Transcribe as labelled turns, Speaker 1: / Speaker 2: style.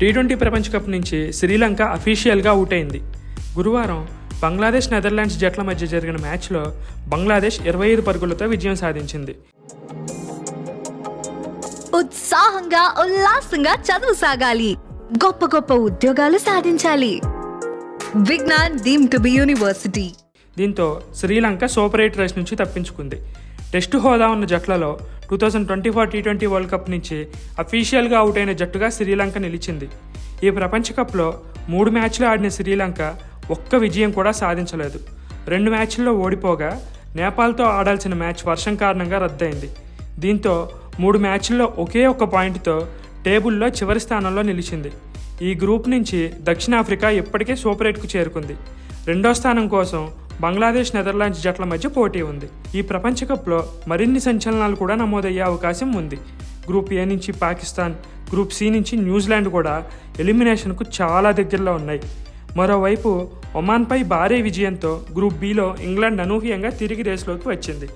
Speaker 1: T twenty ప్రపంచ cup నుంచి శ్రీలంక అఫీషియల్గా అవుట్ అయింది గురువారం బంగ్లాదేశ్ నెదర్లాండ్స్ జట్ల మధ్య జరిగిన మ్యాచ్లో బంగ్లాదేశ్ ఇరవై ఐదు పరుగులతో విజయం సాధించింది.
Speaker 2: ఉత్సాహంగా ఉల్లాసంగా చదువు సాగాలి. గొప్ప గొప్ప ఉద్యోగాలు సాధించాలి. Vignan deemed to be university.
Speaker 1: దీంతో శ్రీలంక సూపర్ ఎయిట్ రేస్ నుంచి తప్పించుకుంది. టెస్టు హోదా ఉన్న జట్లలో two thousand twenty four T twenty world cup నుంచి అఫీషియల్గా అవుట్ అయిన జట్టుగా శ్రీలంక నిలిచింది. ఈ ప్రపంచ కప్లో మూడు మ్యాచ్లు ఆడిన శ్రీలంక ఒక్క విజయం కూడా సాధించలేదు. రెండు మ్యాచ్ల్లో ఓడిపోగా నేపాల్తో ఆడాల్సిన మ్యాచ్ వర్షం కారణంగా రద్దయింది. దీంతో మూడు మ్యాచ్ల్లో ఒకే ఒక్క పాయింట్తో టేబుల్లో చివరి స్థానంలో నిలిచింది. ఈ గ్రూప్ నుంచి దక్షిణాఫ్రికా ఇప్పటికే సూపర్ ఎయిట్కు చేరుకుంది. రెండో స్థానం కోసం బంగ్లాదేశ్ నెదర్లాండ్స్ జట్ల మధ్య పోటీ ఉంది. ఈ ప్రపంచ కప్లో మరిన్ని సంచలనాలు కూడా నమోదయ్యే అవకాశం ఉంది. గ్రూప్ ఏ నుంచి పాకిస్తాన్ గ్రూప్ సి నుంచి న్యూజిలాండ్ కూడా ఎలిమినేషన్కు చాలా దగ్గరలో ఉన్నాయి. మరోవైపు ఒమాన్పై భారీ విజయంతో గ్రూప్ బిలో ఇంగ్లాండ్ అనూహ్యంగా తిరిగి రేసులోకి వచ్చింది.